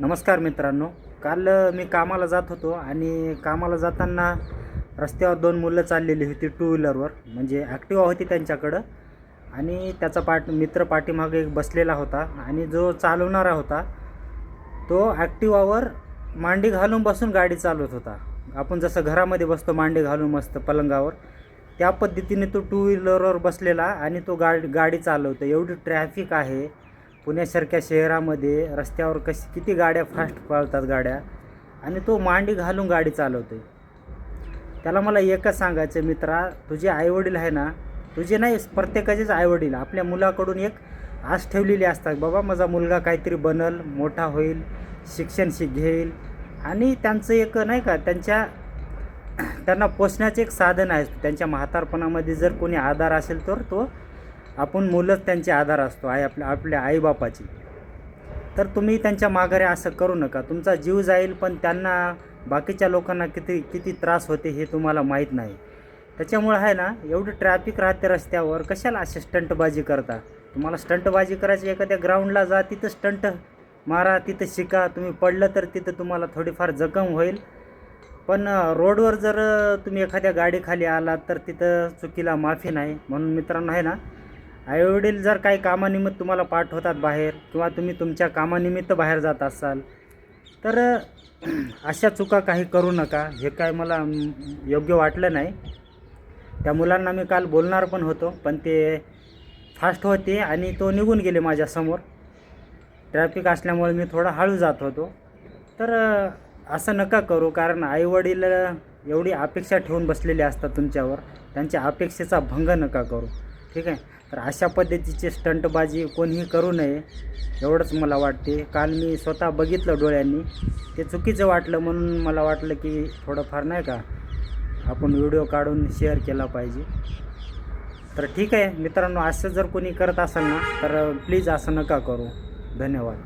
नमस्कार मित्रांनो. काल मी कामाला जात होतो आणि कामाला जाताना रस्त्यावर दोन मुलं चाललेली होती टू व्हीलरवर म्हणजे ॲक्टिवा होती त्यांच्याकडं. आणि त्याचा पाठ मित्र पाठीमागे एक बसलेला होता आणि जो चालवणारा होता तो ॲक्टिवावर मांडी घालून बसून गाडी चालवत होता. आपण जसं घरामध्ये बसतो मांडी घालून मस्त पलंगावर त्या पद्धतीने तो टू व्हीलरवर बसलेला आणि तो गाडी गाडी चालवतो एवढी ट्रॅफिक आहे. पुण्यासारख्या शहरामध्ये रस्त्यावर कशी किती गाड्या फास्ट पळतात गाड्या? आणि तो मांडी घालून गाडी चालवतोय. त्याला मला एकच सांगायचं मित्रा तुझे आईवडील आहे ना तुझे नाही प्रत्येकाचेच आईवडील. आपल्या मुलाकडून एक आस ठेवलेली असतात. बाबा माझा मुलगा काहीतरी बनल मोठा होईल शिक्षण शिक घेईल. आणि त्यांचं एक नाही का त्यांच्या त्यांना पोचण्याचे एक साधन आहे. त्यांच्या म्हातारपणामध्ये जर कोणी आधार असेल तर तो आपण मुलंच त्यांचे आधार असतो आई आपल्या आपल्या आईबापाची. तर तुम्ही त्यांच्या माघारे असं करू नका. तुमचा जीव जाईल पण त्यांना बाकीच्या लोकांना किती किती त्रास होते हे तुम्हाला माहीत नाही. त्याच्यामुळं आहे ना एवढी ट्रॅफिक राहते रस्त्यावर कशाला असे स्टंटबाजी करता? तुम्हाला स्टंटबाजी करायची एखाद्या ग्राउंडला जा तिथं स्टंट मारा तिथं शिका. तुम्ही पडलं तर तिथं तुम्हाला थोडीफार जखम होईल. पण रोडवर जर तुम्ही एखाद्या गाडीखाली आलात तर तिथं चुकीला माफी नाही. म्हणून मित्रांनो आहे ना आईवडील जर काही कामानिमित्त तुम्हाला पाठवतात बाहेर किंवा तुम्ही तुमच्या कामानिमित्त बाहेर जात असाल तर अशा चुका काही करू नका. हे काय मला योग्य वाटलं नाही. त्या मुलांना मी काल बोलणार पण होतो पण ते फास्ट होते आणि तो निघून गेले माझ्यासमोर ट्रॅफिक असल्यामुळे मी थोडा हळू जात होतो. तर असं नका करू कारण आईवडील एवढी अपेक्षा ठेवून बसलेले असतात तुमच्यावर. त्यांच्या अपेक्षेचा भंग नका करू. ठीक आहे? तर अशा पद्धतीची स्टंटबाजी कोणीही करू नये एवढंच मला वाटते. काल मी स्वतः बघितलं डोळ्यांनी. ते चुकीचं वाटलं म्हणून मला वाटलं की थोडंफार नाही का आपण व्हिडिओ काढून शेअर केला पाहिजे. तर ठीक आहे मित्रांनो असं जर कोणी करत असेल ना तर प्लीज असं नका करू. धन्यवाद.